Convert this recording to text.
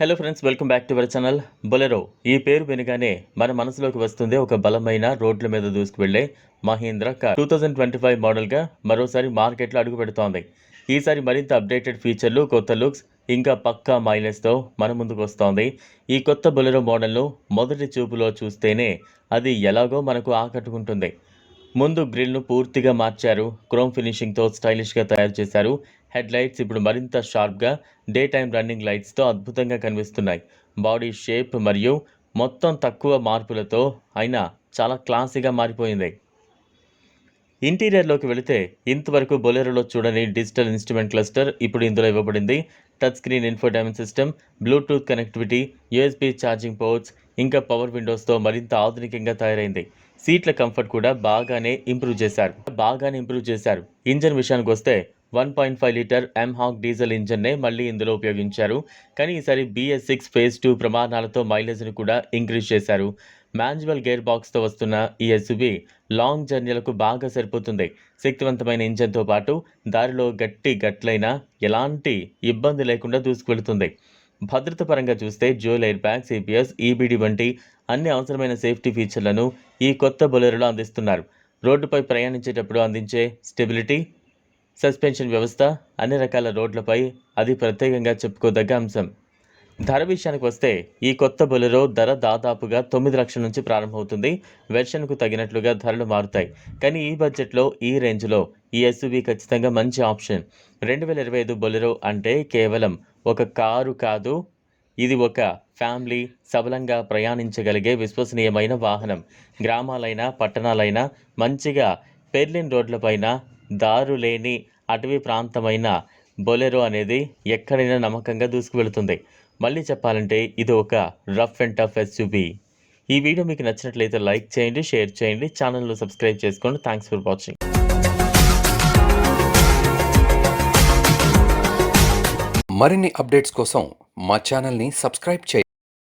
Hello friends welcome back to our channel Bolero ఈ పేరు వినగానే మన మనసులోకి వస్తుంది ఒక బలమైన రోడ్ల మీద దూసుకువెళ్ళే Mahindra car. Two thousand twenty five మోడల్గా మరోసారి మార్కెట్లో అడుగు పెడుతోంది. ఈసారి మరింత అప్డేటెడ్ ఫీచర్లు కొత్త లుక్స్ ఇంకా పక్కా మైలేజ్తో మన ముందుకు వస్తోంది. ఈ కొత్త బొలెరో మోడల్ను మొదటి చూపులో చూస్తేనే అది ఎలాగో మనకు ఆకట్టుకుంటుంది. ముందు గ్రిల్ను పూర్తిగా మార్చారు. క్రోమ్ ఫినిషింగ్తో స్టైలిష్గా తయారు చేశారు. హెడ్ లైట్స్ ఇప్పుడు మరింత షార్ప్గా డే టైం రన్నింగ్ లైట్స్తో అద్భుతంగా కనిపిస్తున్నాయి. బాడీ షేప్ మరియు మొత్తం తక్కువ మార్పులతో అయినా చాలా క్లాసీగా మారిపోయింది. ఇంటీరియర్లోకి వెళితే ఇంతవరకు బొలెరోలో చూడని డిజిటల్ ఇన్స్ట్రుమెంట్ క్లస్టర్ ఇప్పుడు ఇందులో ఇవ్వబడింది. Touch screen infotainment system bluetooth connectivity USB charging ports ఇంకా పవర్ విండోస్తో మరింత ఆధునికంగా తయారైంది. సీట్ల కంఫర్ట్ కూడా బాగానే ఇంప్రూవ్ చేశారు. బాగానే ఇంప్రూవ్ చేశారు. ఇంజన్ విషయానికి వస్తే one point five litre mHawk diesel ఇంజన్నే మళ్ళీ ఇందులో ఉపయోగించారు. కానీ ఈసారి బీఎస్ సిక్స్ ఫేజ్ టూ ప్రమాణాలతో మైలేజ్ను కూడా ఇంక్రీజ్ చేశారు. మాన్యువల్ గేర్ బాక్స్తో వస్తున్న ఈ ఎస్యువి లాంగ్ జర్నీలకు బాగా సరిపోతుంది. శక్తివంతమైన ఇంజన్తో పాటు దారిలో గట్టి గట్లైన ఎలాంటి ఇబ్బంది లేకుండా దూసుకువెళుతుంది. భద్రత పరంగా చూస్తే dual air bag CPS EBD వంటి అన్ని అవసరమైన సేఫ్టీ ఫీచర్లను ఈ కొత్త బొలెరోలో అందిస్తున్నారు. రోడ్డుపై ప్రయాణించేటప్పుడు అందించే స్టెబిలిటీ సస్పెన్షన్ వ్యవస్థ అన్ని రకాల రోడ్లపై అది ప్రత్యేకంగా చెప్పుకోదగ్గ అంశం. ధర విషయానికి వస్తే ఈ కొత్త బొలెరో ధర దాదాపుగా తొమ్మిది లక్షల నుంచి ప్రారంభమవుతుంది. వెర్షన్కు తగినట్లుగా ధరలు మారుతాయి. కానీ ఈ బడ్జెట్లో ఈ రేంజ్లో ఈ ఎస్యూవీ ఖచ్చితంగా మంచి ఆప్షన్. రెండు వేల ఇరవై ఐదు బొలెరో అంటే కేవలం ఒక కారు కాదు ఇది ఒక ఫ్యామిలీ సబలంగా ప్రయాణించగలిగే విశ్వసనీయమైన వాహనం. గ్రామాలైనా పట్టణాలైనా మంచిగా పెర్లిన్ రోడ్లపైన దారు లేని అటవీ ప్రాంతమైన బొలెరో అనేది ఎక్కడైనా నమ్మకంగా దూసుకువెళుతుంది. మళ్ళీ చెప్పాలంటే ఇది ఒక రఫ్ అండ్ టఫ్ ఎస్యూబీ ఈ వీడియో మీకు నచ్చినట్లయితే లైక్ చేయండి షేర్ చేయండి ఛానల్ను సబ్స్క్రైబ్ చేసుకోండి. థ్యాంక్స్ ఫర్ వాచింగ్ మరిన్ని అప్డేట్స్ కోసం మా ఛానల్ని సబ్స్క్రైబ్ చేయండి.